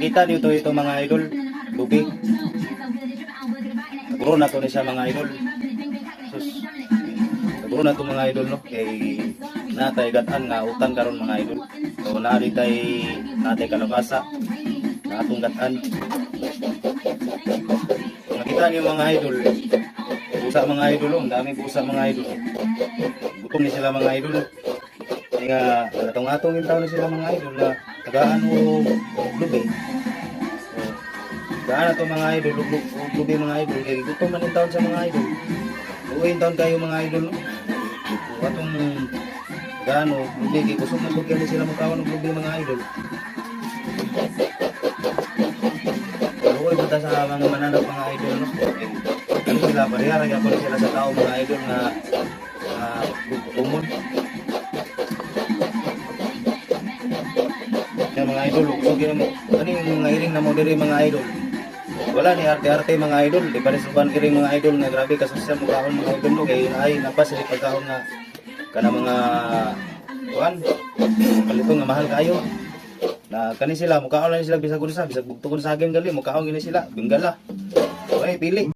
Kita niyo to ito mga idol. Lubi. Nagro na to ni siya mga idol. Sus. Nagro na to mga idol no. Kay natay gatan nga utan karon mga idol. So naari tay natay kalabasa. Na atong gatan. Nakita niyo mga idol. Busa mga idol, oh. ang daming busa mga idol. Gutom ni sila mga idol. Nga, atong-atong yung tao na sila mga idol na tagaan o lubi. So, Tagaan na to mga idol, lubi mga idol. Kaya gutom man yung sa mga idol. Uwiin taon kayo mga idol. No? Kung atong tagaan o lubi, kaya kusog na bugyan sila magkawan ng lubi mga idol. Uy, punta sa mga mananap mga idol. No? Ano sila, bariyara, kaya sila sa tao mga idol na uh, umon. Mga idol, so gina mo, ano yung mga iring na mo diri mga idol? Wala ni arte-arte mga idol, di pa rin suban kiri mga idol nga grabe kasusya mo kahon mga idol no, kay ay napas sa pagkahon nga kana mga kuan, kalito nga mahal kayo. Na kani sila mukaon lang sila bisag unsa, bisag bugtugon sa akin gali, mukaon gini sila, binggala. Oy, pili.